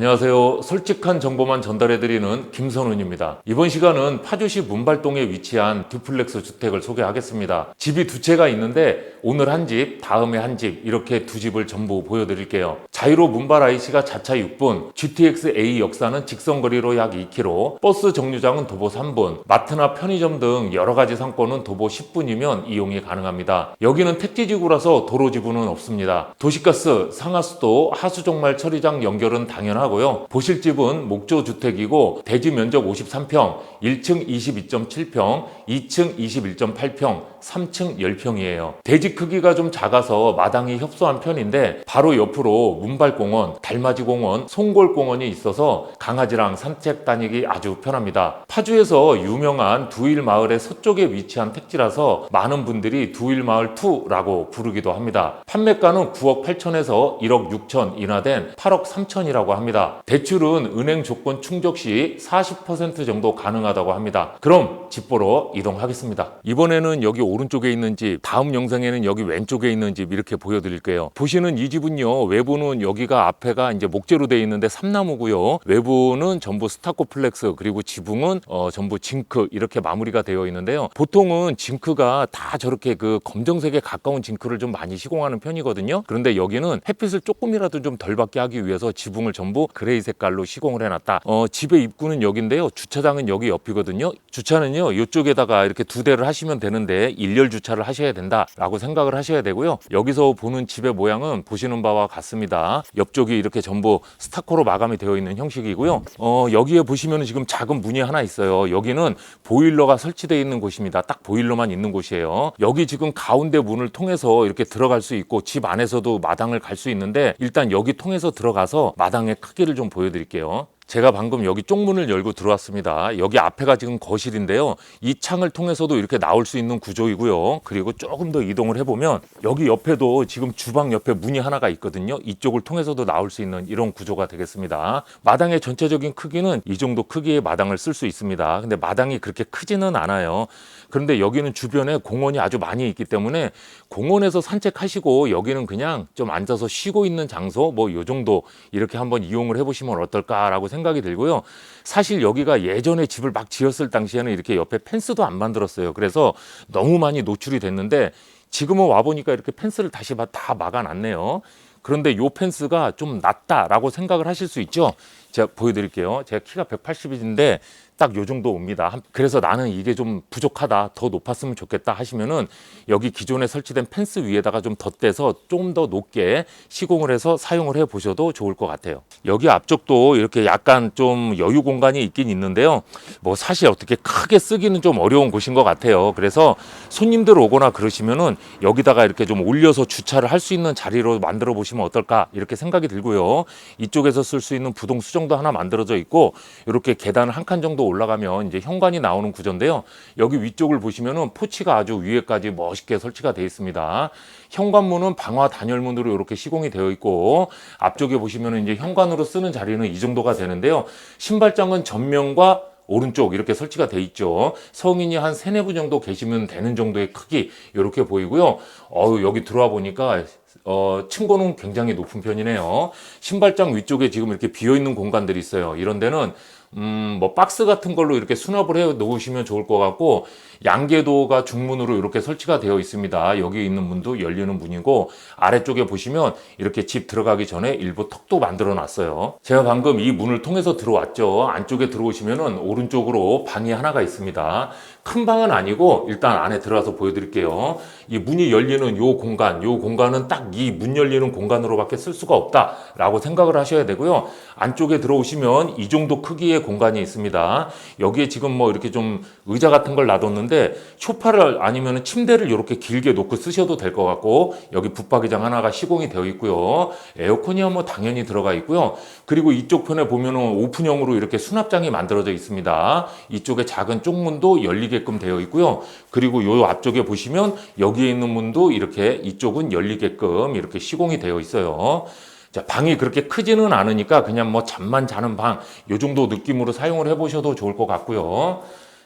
안녕하세요. 솔직한 정보만 전달해드리는 김선훈입니다. 이번 시간은 파주시 문발동에 위치한 듀플렉스 주택을 소개하겠습니다. 집이 두 채가 있는데 오늘 한 집, 다음에 한 집, 이렇게 두 집을 전부 보여드릴게요. 자유로 문발 IC가 자차 6분, GTX A 역사는 직선거리로 약 2km, 버스 정류장은 도보 3분, 마트나 편의점 등 여러 가지 상권은 도보 10분이면 이용이 가능합니다. 여기는 택지지구라서 도로 지구는 없습니다. 도시가스, 상하수도, 하수종말 처리장 연결은 당연하고 요. 보실 집은 목조 주택이고 대지 면적 53평, 1층 22.7평, 2층 21.8평, 3층 10평이에요. 대지 크기가 좀 작아서 마당이 협소한 편인데 바로 옆으로 문발공원, 달맞이공원, 송골공원이 있어서 강아지랑 산책 다니기 아주 편합니다. 파주에서 유명한 두일마을의 서쪽에 위치한 택지라서 많은 분들이 두일마을 2라고 부르기도 합니다. 판매가는 9억 8천에서 1억 6천 인하된 8억 3천이라고 합니다. 대출은 은행 조건 충족 시 40% 정도 가능하다고 합니다. 그럼 집 보러 이동하겠습니다. 이번에는 여기 오른쪽에 있는 집, 다음 영상에는 여기 왼쪽에 있는 집 이렇게 보여드릴게요. 보시는 이 집은요, 외부는 여기가 앞에가 이제 목재로 되어 있는데 삼나무고요. 외부는 전부 스타코플렉스 그리고 지붕은 어, 전부 징크 이렇게 마무리가 되어 있는데요. 보통은 징크가 다 저렇게 그 검정색에 가까운 징크를 좀 많이 시공하는 편이거든요. 그런데 여기는 햇빛을 조금이라도 좀 덜 받게 하기 위해서 지붕을 전부 그레이 색깔로 시공을 해놨다. 어, 집의 입구는 여기인데요. 주차장은 여기 옆이거든요. 주차는요, 이쪽에다가 이렇게 두 대를 하시면 되는데 일렬 주차를 하셔야 된다라고 생각을 하셔야 되고요. 여기서 보는 집의 모양은 보시는 바와 같습니다. 옆쪽이 이렇게 전부 스타코로 마감이 되어 있는 형식이고요. 어, 여기에 보시면 지금 작은 문이 하나 있어요. 여기는 보일러가 설치되어 있는 곳입니다. 딱 보일러만 있는 곳이에요. 여기 지금 가운데 문을 통해서 이렇게 들어갈 수 있고 집 안에서도 마당을 갈 수 있는데 일단 여기 통해서 들어가서 마당의 크기를 좀 보여드릴게요. 제가 방금 여기 쪽문을 열고 들어왔습니다. 여기 앞에가 지금 거실인데요. 이 창을 통해서도 이렇게 나올 수 있는 구조이고요. 그리고 조금 더 이동을 해보면 여기 옆에도 지금 주방 옆에 문이 하나가 있거든요. 이쪽을 통해서도 나올 수 있는 이런 구조가 되겠습니다. 마당의 전체적인 크기는 이 정도 크기의 마당을 쓸 수 있습니다. 근데 마당이 그렇게 크지는 않아요. 그런데 여기는 주변에 공원이 아주 많이 있기 때문에 공원에서 산책하시고 여기는 그냥 좀 앉아서 쉬고 있는 장소 뭐 요 정도 이렇게 한번 이용을 해보시면 어떨까라고 생각이 들고요. 사실 여기가 예전에 집을 막 지었을 당시에는 이렇게 옆에 펜스도 안 만들었어요. 그래서 너무 많이 노출이 됐는데 지금은 와 보니까 이렇게 펜스를 다시 막다 막아놨네요. 그런데 요 펜스가 좀 낮다라고 생각을 하실 수 있죠. 제가 보여드릴게요. 제가 키가 180인데 딱 요 정도 옵니다. 한- 그래서 나는 이게 좀 부족하다, 더 높았으면 좋겠다 하시면은 여기 기존에 설치된 펜스 위에다가 좀 덧대서 좀 더 높게 시공을 해서 사용을 해 보셔도 좋을 것 같아요. 여기 앞쪽도 이렇게 약간 좀 여유 공간이 있긴 있는데요. 뭐 사실 어떻게 크게 쓰기는 좀 어려운 곳인 것 같아요. 그래서 손님들 오거나 그러시면은 여기다가 이렇게 좀 올려서 주차를 할 수 있는 자리로 만들어 보시면 어떨까 이렇게 생각이 들고요. 이쪽에서 쓸 수 있는 부동 수정도 하나 만들어져 있고 이렇게 계단을 한칸 정도 올라가면 이제 현관이 나오는 구조인데요. 여기 위쪽을 보시면은 포치가 아주 위에까지 멋있게 설치가 되어 있습니다. 현관문은 방화 단열문으로 이렇게 시공이 되어 있고 앞쪽에 보시면은 이제 현관으로 쓰는 자리는 이 정도가 되는데요. 신발장은 전면과 오른쪽 이렇게 설치가 돼 있죠. 성인이 한 세네 분 정도 계시면 되는 정도의 크기 이렇게 보이고요. 어우 여기 들어와 보니까 어, 층고는 굉장히 높은 편이네요. 신발장 위쪽에 지금 이렇게 비어 있는 공간들이 있어요. 이런 데는 음, 뭐 박스 같은 걸로 이렇게 수납을 해 놓으시면 좋을 것 같고 양계도가 중문으로 이렇게 설치가 되어 있습니다. 여기 있는 문도 열리는 문이고 아래쪽에 보시면 이렇게 집 들어가기 전에 일부 턱도 만들어 놨어요. 제가 방금 이 문을 통해서 들어왔죠. 안쪽에 들어오시면은 오른쪽으로 방이 하나가 있습니다. 큰 방은 아니고 일단 안에 들어가서 보여드릴게요. 이 문이 열리는 요 공간, 요 공간은 딱 이 문 열리는 공간으로밖에 쓸 수가 없다라고 생각을 하셔야 되고요. 안쪽에 들어오시면 이 정도 크기의 공간이 있습니다. 여기에 지금 뭐 이렇게 좀 의자 같은 걸 놔뒀는데 소파를 아니면 침대를 이렇게 길게 놓고 쓰셔도 될 것 같고 여기 붙박이장 하나가 시공이 되어 있고요. 에어컨이야 뭐 당연히 들어가 있고요. 그리고 이쪽 편에 보면은 오픈형으로 이렇게 수납장이 만들어져 있습니다. 이쪽에 작은 쪽문도 열리게끔 되어 있고요. 그리고 요 앞쪽에 보시면 여기에 있는 문도 이렇게 이쪽은 열리게끔 이렇게 시공이 되어 있어요. 자, 방이 그렇게 크지는 않으니까 그냥 뭐 잠만 자는 방, 요 정도 느낌으로 사용을 해보셔도 좋을 것 같고요.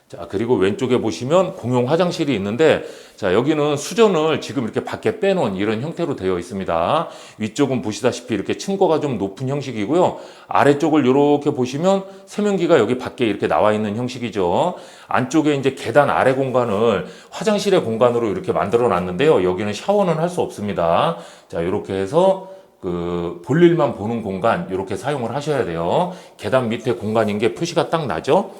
자, 그리고 왼쪽에 보시면 공용 화장실이 있는데, 자, 여기는 수전을 지금 이렇게 밖에 빼놓은 이런 형태로 되어 있습니다. 위쪽은 보시다시피 이렇게 층고가 좀 높은 형식이고요. 아래쪽을 이렇게 보시면 세면기가 여기 밖에 이렇게 나와 있는 형식이죠. 안쪽에 이제 계단 아래 공간을 화장실의 공간으로 이렇게 만들어 놨는데요. 여기는 샤워는 할 수 없습니다. 자, 이렇게 해서 그 볼일만 보는 공간 이렇게 사용을 하셔야 돼요. 계단 밑에 공간인 게 표시가 딱 나죠.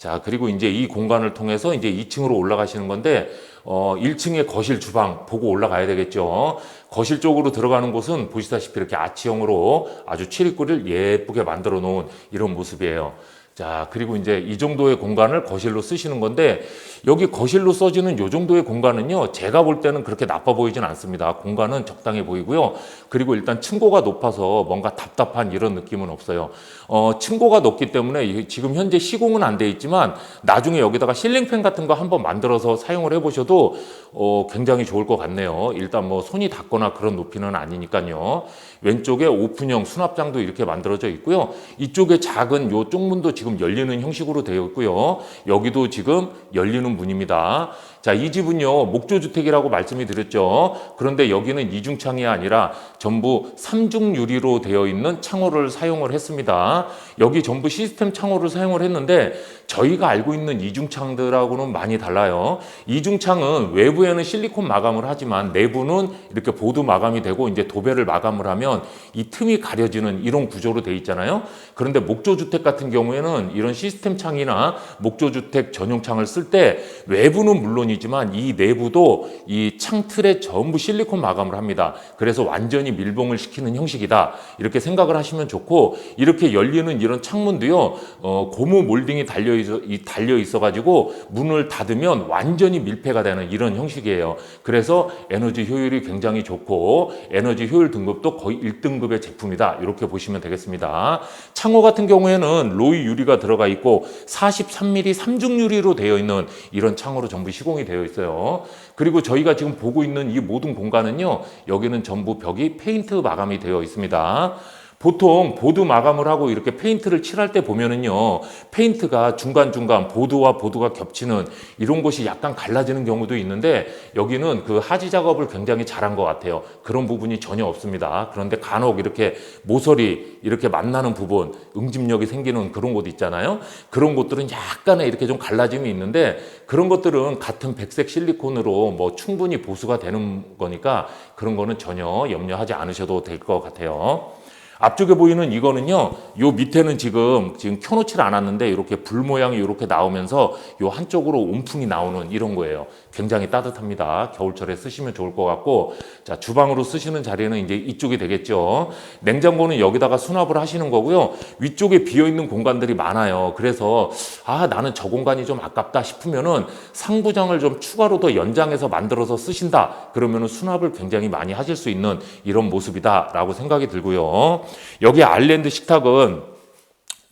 자, 그리고 이제 이 공간을 통해서 이제 2층으로 올라가시는 건데, 어, 1층에 거실 주방 보고 올라가야 되겠죠. 거실 쪽으로 들어가는 곳은 보시다시피 이렇게 아치형으로 아주 취리꼬리를 예쁘게 만들어 놓은 이런 모습이에요. 자, 그리고 이제 이 정도의 공간을 거실로 쓰시는 건데, 여기 거실로 써지는 이 정도의 공간은요, 제가 볼 때는 그렇게 나빠 보이진 않습니다. 공간은 적당해 보이고요. 그리고 일단 층고가 높아서 뭔가 답답한 이런 느낌은 없어요. 어, 층고가 높기 때문에 이- 지금 현재 시공은 안 돼 있지만, 나중에 여기다가 실링팬 같은 거 한번 만들어서 사용을 해보셔도, 어, 굉장히 좋을 것 같네요. 일단 뭐 손이 닿거나 그런 높이는 아니니까요. 왼쪽에 오픈형 수납장도 이렇게 만들어져 있고요. 이쪽에 작은 요 쪽문도 지금 열리는 형식으로 되어 있고요. 여기도 지금 열리는 문입니다. 자, 이 집은요, 목조주택이라고 말씀이 드렸죠. 그런데 여기는 이중창이 아니라 전부 삼중 유리로 되어 있는 창호를 사용을 했습니다. 여기 전부 시스템 창호를 사용을 했는데 저희가 알고 있는 이중창들하고는 많이 달라요. 이중창은 외부에는 실리콘 마감을 하지만 내부는 이렇게 보드 마감이 되고 이제 도배를 마감을 하면 이 틈이 가려지는 이런 구조로 되어 있잖아요. 그런데 목조주택 같은 경우에는 이런 시스템 창이나 목조주택 전용 창을 쓸 때 외부는 물론이지만 이 내부도 이 창틀에 전부 실리콘 마감을 합니다. 그래서 완전히 밀봉을 시키는 형식이다. 이렇게 생각을 하시면 좋고 이렇게 열리는 이런 창문도요. 어, 고무 몰딩이 달려 있어 이- 달려 있어 가지고 문을 닫으면 완전히 밀폐가 되는 이런 형식이에요. 그래서 에너지 효율이 굉장히 좋고 에너지 효율 등급도 거의 1등급의 제품이다. 이렇게 보시면 되겠습니다. 창호 같은 경우에는 로이 유리가 들어가 있고 43mm 삼중 유리로 되어 있는 이런 창호로 전부 시공이 되어 있어요. 그리고 저희가 지금 보고 있는 이 모든 공간은요. 여기는 전부 벽이 페인트 마감이 되어 있습니다. 보통 보드 마감을 하고 이렇게 페인트를 칠할 때 보면은요, 페인트가 중간중간 보드와 보드가 겹치는 이런 곳이 약간 갈라지는 경우도 있는데, 여기는 그 하지 작업을 굉장히 잘한 것 같아요. 그런 부분이 전혀 없습니다. 그런데 간혹 이렇게 모서리 이렇게 만나는 부분, 응집력이 생기는 그런 곳 있잖아요. 그런 곳들은 약간의 이렇게 좀 갈라짐이 있는데, 그런 것들은 같은 백색 실리콘으로 뭐 충분히 보수가 되는 거니까 그런 거는 전혀 염려하지 않으셔도 될 것 같아요. 앞쪽에 보이는 이거는요, 요 밑에는 지금, 지금 켜놓질 않았는데, 이렇게 불 모양이 이렇게 나오면서 요 한쪽으로 온풍이 나오는 이런 거예요. 굉장히 따뜻합니다. 겨울철에 쓰시면 좋을 것 같고, 자, 주방으로 쓰시는 자리는 이제 이쪽이 되겠죠. 냉장고는 여기다가 수납을 하시는 거고요. 위쪽에 비어 있는 공간들이 많아요. 그래서, 아, 나는 저 공간이 좀 아깝다 싶으면은 상부장을 좀 추가로 더 연장해서 만들어서 쓰신다. 그러면은 수납을 굉장히 많이 하실 수 있는 이런 모습이다라고 생각이 들고요. 여기 아일랜드 식탁은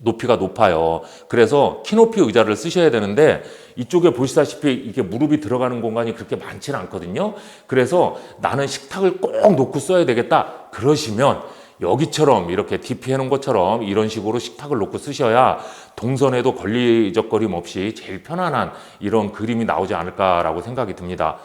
높이가 높아요. 그래서 키높이 의자를 쓰셔야 되는데 이쪽에 보시다시피 이게 무릎이 들어가는 공간이 그렇게 많지는 않거든요. 그래서 나는 식탁을 꼭 놓고 써야 되겠다. 그러시면 여기처럼 이렇게 DP 해놓은 것처럼 이런 식으로 식탁을 놓고 쓰셔야 동선에도 걸리적거림 없이 제일 편안한 이런 그림이 나오지 않을까라고 생각이 듭니다.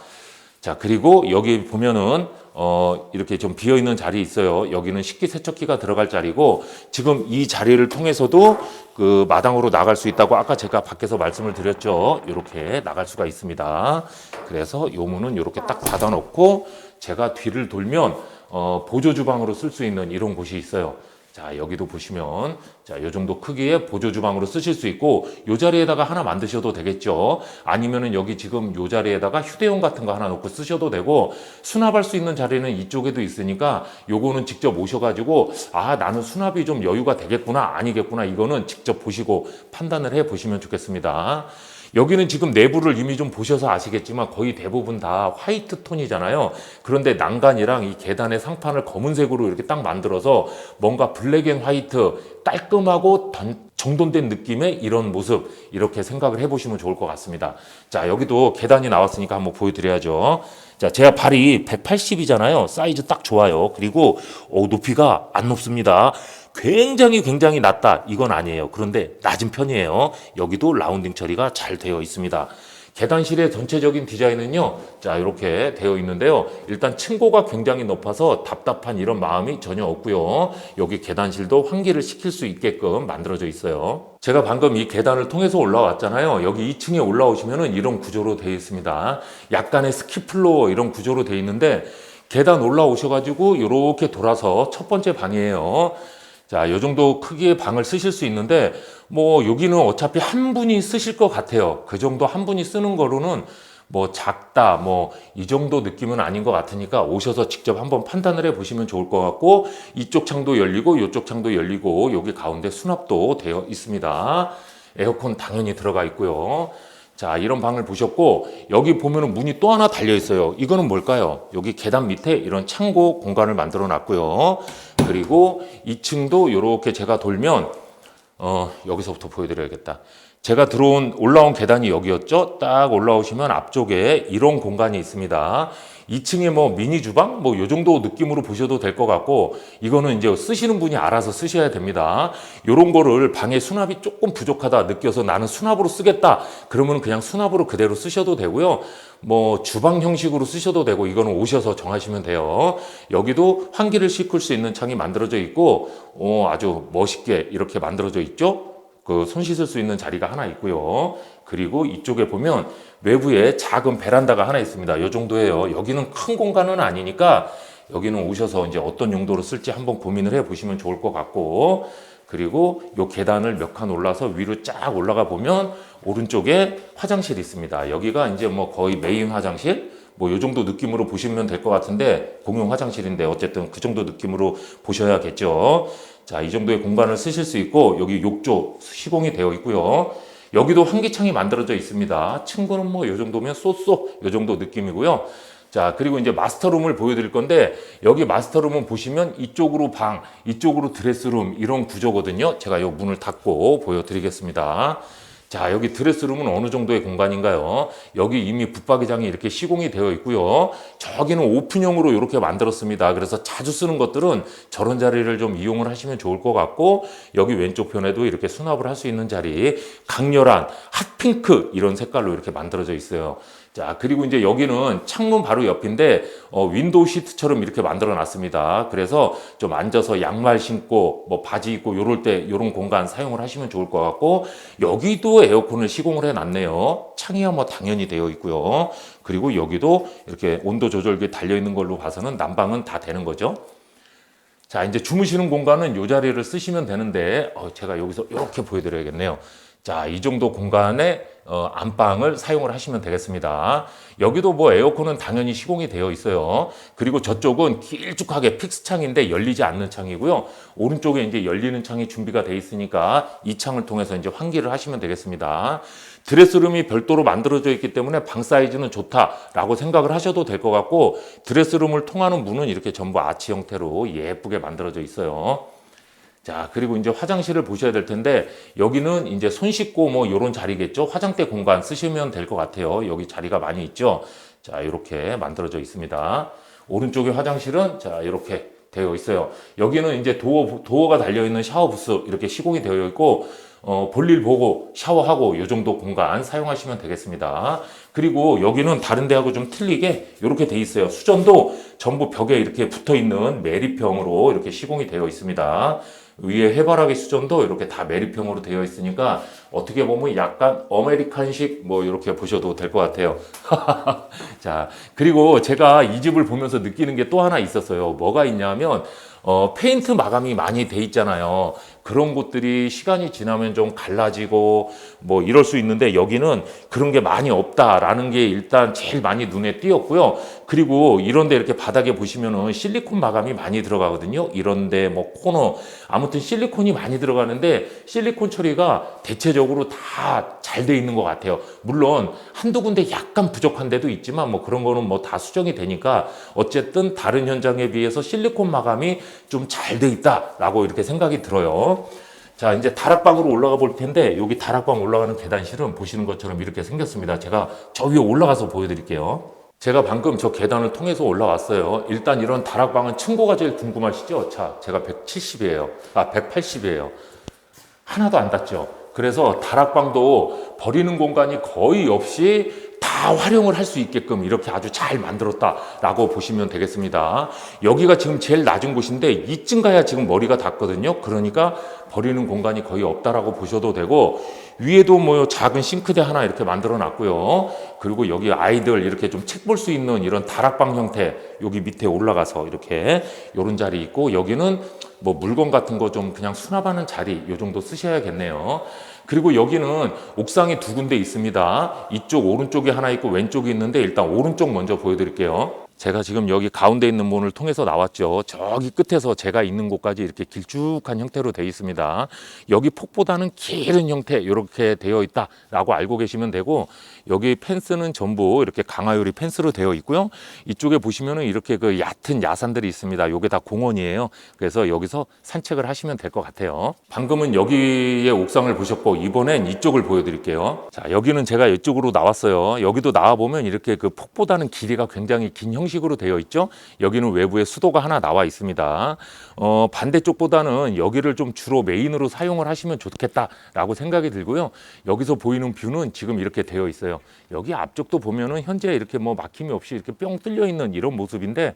자, 그리고 여기 보면은, 어, 이렇게 좀 비어 있는 자리 있어요. 여기는 식기세척기가 들어갈 자리고, 지금 이 자리를 통해서도 그 마당으로 나갈 수 있다고 아까 제가 밖에서 말씀을 드렸죠. 이렇게 나갈 수가 있습니다. 그래서 요 문은 이렇게 딱 닫아 놓고, 제가 뒤를 돌면, 어, 보조 주방으로 쓸 수 있는 이런 곳이 있어요. 자, 여기도 보시면, 자, 요 정도 크기의 보조 주방으로 쓰실 수 있고, 요 자리에다가 하나 만드셔도 되겠죠. 아니면은 여기 지금 요 자리에다가 휴대용 같은 거 하나 놓고 쓰셔도 되고, 수납할 수 있는 자리는 이쪽에도 있으니까, 요거는 직접 오셔 가지고, 아, 나는 수납이 좀 여유가 되겠구나, 아니겠구나, 이거는 직접 보시고 판단을 해 보시면 좋겠습니다. 여기는 지금 내부를 이미 좀 보셔서 아시겠지만 거의 대부분 다 화이트 톤이잖아요. 그런데 난간이랑 이 계단의 상판을 검은색으로 이렇게 딱 만들어서 뭔가 블랙 앤 화이트 깔끔하고 던- 정돈된 느낌의 이런 모습 이렇게 생각을 해보시면 좋을 것 같습니다. 자 여기도 계단이 나왔으니까 한번 보여드려야죠. 자 제가 발이 180이잖아요. 사이즈 딱 좋아요. 그리고 어, 높이가 안 높습니다. 굉장히 굉장히 낮다 이건 아니에요. 그런데 낮은 편이에요. 여기도 라운딩 처리가 잘 되어 있습니다. 계단실의 전체적인 디자인은요, 자, 이렇게 되어 있는데요. 일단 층고가 굉장히 높아서 답답한 이런 마음이 전혀 없고요. 여기 계단실도 환기를 시킬 수 있게끔 만들어져 있어요. 제가 방금 이 계단을 통해서 올라왔잖아요. 여기 2층에 올라오시면은 이런 구조로 되어 있습니다. 약간의 스키플로 이런 구조로 되어 있는데, 계단 올라오셔가지고 이렇게 돌아서 첫 번째 방이에요. 자, 요 정도 크기의 방을 쓰실 수 있는데, 뭐, 여기는 어차피 한 분이 쓰실 것 같아요. 그 정도 한 분이 쓰는 거로는 뭐, 작다, 뭐, 이 정도 느낌은 아닌 것 같으니까 오셔서 직접 한번 판단을 해 보시면 좋을 것 같고, 이쪽 창도 열리고, 이쪽 창도 열리고, 여기 가운데 수납도 되어 있습니다. 에어컨 당연히 들어가 있고요. 자, 이런 방을 보셨고, 여기 보면은 문이 또 하나 달려 있어요. 이거는 뭘까요? 여기 계단 밑에 이런 창고 공간을 만들어 놨고요. 그리고 2층도 이렇게 제가 돌면, 어, 여기서부터 보여드려야겠다. 제가 들어온, 올라온 계단이 여기였죠? 딱 올라오시면 앞쪽에 이런 공간이 있습니다. 2층에 뭐 미니 주방? 뭐 요 정도 느낌으로 보셔도 될 것 같고, 이거는 이제 쓰시는 분이 알아서 쓰셔야 됩니다. 요런 거를 방에 수납이 조금 부족하다 느껴서 나는 수납으로 쓰겠다. 그러면 그냥 수납으로 그대로 쓰셔도 되고요. 뭐 주방 형식으로 쓰셔도 되고, 이거는 오셔서 정하시면 돼요. 여기도 환기를 시킬 수 있는 창이 만들어져 있고, 어, 아주 멋있게 이렇게 만들어져 있죠? 그 손 씻을 수 있는 자리가 하나 있고요. 그리고 이쪽에 보면 외부에 작은 베란다가 하나 있습니다. 이 정도예요. 여기는 큰 공간은 아니니까 여기는 오셔서 이제 어떤 용도로 쓸지 한번 고민을 해 보시면 좋을 것 같고 그리고 요 계단을 몇 칸 올라서 위로 쫙 올라가 보면 오른쪽에 화장실이 있습니다. 여기가 이제 뭐 거의 메인 화장실 뭐요 정도 느낌으로 보시면 될 것 같은데 공용 화장실인데 어쨌든 그 정도 느낌으로 보셔야겠죠. 자, 이 정도의 공간을 쓰실 수 있고 여기 욕조 시공이 되어 있고요. 여기도 환기창이 만들어져 있습니다. 층고는 뭐요 정도면 쏘쏘 요 정도 느낌이고요. 자, 그리고 이제 마스터룸을 보여드릴 건데, 여기 마스터룸은 보시면 이쪽으로 방, 이쪽으로 드레스룸, 이런 구조거든요. 제가 요 문을 닫고 보여드리겠습니다. 자, 여기 드레스룸은 어느 정도의 공간인가요? 여기 이미 붙박이장이 이렇게 시공이 되어 있고요. 저기는 오픈형으로 이렇게 만들었습니다. 그래서 자주 쓰는 것들은 저런 자리를 좀 이용을 하시면 좋을 것 같고, 여기 왼쪽 편에도 이렇게 수납을 할 수 있는 자리, 강렬한 핫핑크 이런 색깔로 이렇게 만들어져 있어요. 자, 그리고 이제 여기는 창문 바로 옆인데, 어, 윈도우 시트처럼 이렇게 만들어 놨습니다. 그래서 좀 앉아서 양말 신고, 뭐 바지 입고 요럴 때 요런 공간 사용을 하시면 좋을 것 같고, 여기도 에어컨을 시공을 해 놨네요. 창이야 뭐 당연히 되어 있고요. 그리고 여기도 이렇게 온도 조절기 달려 있는 걸로 봐서는 난방은 다 되는 거죠. 자, 이제 주무시는 공간은 요 자리를 쓰시면 되는데, 어, 제가 여기서 이렇게 보여 드려야겠네요. 자, 이 정도 공간에 어, 안방을 사용을 하시면 되겠습니다. 여기도 뭐 에어컨은 당연히 시공이 되어 있어요. 그리고 저쪽은 길쭉하게 픽스 창인데 열리지 않는 창이고요. 오른쪽에 이제 열리는 창이 준비가 되어 있으니까 이 창을 통해서 이제 환기를 하시면 되겠습니다. 드레스룸이 별도로 만들어져 있기 때문에 방 사이즈는 좋다라고 생각을 하셔도 될 것 같고 드레스룸을 통하는 문은 이렇게 전부 아치 형태로 예쁘게 만들어져 있어요. 자, 그리고 이제 화장실을 보셔야 될 텐데, 여기는 이제 손 씻고 뭐 요런 자리겠죠? 화장대 공간 쓰시면 될 것 같아요. 여기 자리가 많이 있죠? 자, 이렇게 만들어져 있습니다. 오른쪽에 화장실은 자, 이렇게 되어 있어요. 여기는 이제 도어, 도어가 달려있는 샤워 부스 이렇게 시공이 되어 있고, 어, 볼일 보고 샤워하고 요 정도 공간 사용하시면 되겠습니다. 그리고 여기는 다른 데하고 좀 틀리게 이렇게 돼 있어요. 수전도 전부 벽에 이렇게 붙어 있는 매립형으로 이렇게 시공이 되어 있습니다. 위에 해바라기 수전도 이렇게 다 매립형으로 되어 있으니까 어떻게 보면 약간 아메리칸식 뭐 이렇게 보셔도 될 것 같아요. 자, 그리고 제가 이 집을 보면서 느끼는 게 또 하나 있었어요. 뭐가 있냐면 어, 페인트 마감이 많이 돼 있잖아요. 그런 곳들이 시간이 지나면 좀 갈라지고 뭐 이럴 수 있는데 여기는 그런 게 많이 없다라는 게 일단 제일 많이 눈에 띄었고요. 그리고 이런데 이렇게 바닥에 보시면은 실리콘 마감이 많이 들어가거든요. 이런데 뭐 코너 아무튼 실리콘이 많이 들어가는데 실리콘 처리가 대체적으로 다 잘 돼 있는 것 같아요. 물론 한두 군데 약간 부족한 데도 있지만 뭐 그런 거는 뭐 다 수정이 되니까 어쨌든 다른 현장에 비해서 실리콘 마감이 좀 잘 돼 있다라고 이렇게 생각이 들어요. 자, 이제 다락방으로 올라가 볼 텐데 여기 다락방 올라가는 계단실은 보시는 것처럼 이렇게 생겼습니다. 제가 저 위에 올라가서 보여드릴게요. 제가 방금 저 계단을 통해서 올라왔어요. 일단 이런 다락방은 층고가 제일 궁금하시죠? 자, 제가 170이에요. 아, 180이에요. 하나도 안 닿죠. 그래서 다락방도 버리는 공간이 거의 없이 다 활용을 할 수 있게끔 이렇게 아주 잘 만들었다라고 보시면 되겠습니다. 여기가 지금 제일 낮은 곳인데 이쯤 가야 지금 머리가 닿거든요. 그러니까 버리는 공간이 거의 없다라고 보셔도 되고 위에도 뭐 작은 싱크대 하나 이렇게 만들어 놨고요. 그리고 여기 아이들 이렇게 좀 책 볼 수 있는 이런 다락방 형태 여기 밑에 올라가서 이렇게 요런 자리 있고 여기는 뭐 물건 같은 거 좀 그냥 수납하는 자리 요 정도 쓰셔야겠네요. 그리고 여기는 옥상이 두 군데 있습니다. 이쪽 오른쪽에 하나 있고 왼쪽에 있는데 일단 오른쪽 먼저 보여드릴게요. 제가 지금 여기 가운데 있는 문을 통해서 나왔죠. 저기 끝에서 제가 있는 곳까지 이렇게 길쭉한 형태로 되어 있습니다. 여기 폭보다는 길은 형태 이렇게 되어 있다라고 알고 계시면 되고 여기 펜스는 전부 이렇게 강화유리 펜스로 되어 있고요. 이쪽에 보시면은 이렇게 그 얕은 야산들이 있습니다. 요게 다 공원이에요. 그래서 여기서 산책을 하시면 될 것 같아요. 방금은 여기의 옥상을 보셨고 이번엔 이쪽을 보여드릴게요. 자 여기는 제가 이쪽으로 나왔어요. 여기도 나와 보면 이렇게 그 폭보다는 길이가 굉장히 긴 형식으로 되어 있죠. 여기는 외부에 수도가 하나 나와 있습니다. 어, 반대쪽보다는 여기를 좀 주로 메인으로 사용을 하시면 좋겠다라고 생각이 들고요. 여기서 보이는 뷰는 지금 이렇게 되어 있어요. 여기 앞쪽도 보면은 현재 이렇게 뭐 막힘이 없이 이렇게 뿅 뚫려 있는 이런 모습인데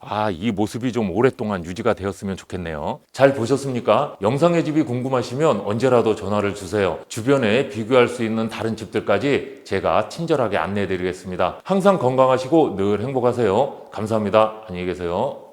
아, 이 모습이 좀 오랫동안 유지가 되었으면 좋겠네요. 잘 보셨습니까? 영상의 집이 궁금하시면 언제라도 전화를 주세요. 주변에 비교할 수 있는 다른 집들까지 제가 친절하게 안내해 드리겠습니다. 항상 건강하시고 늘 행복하세요. 감사합니다. 안녕히 계세요.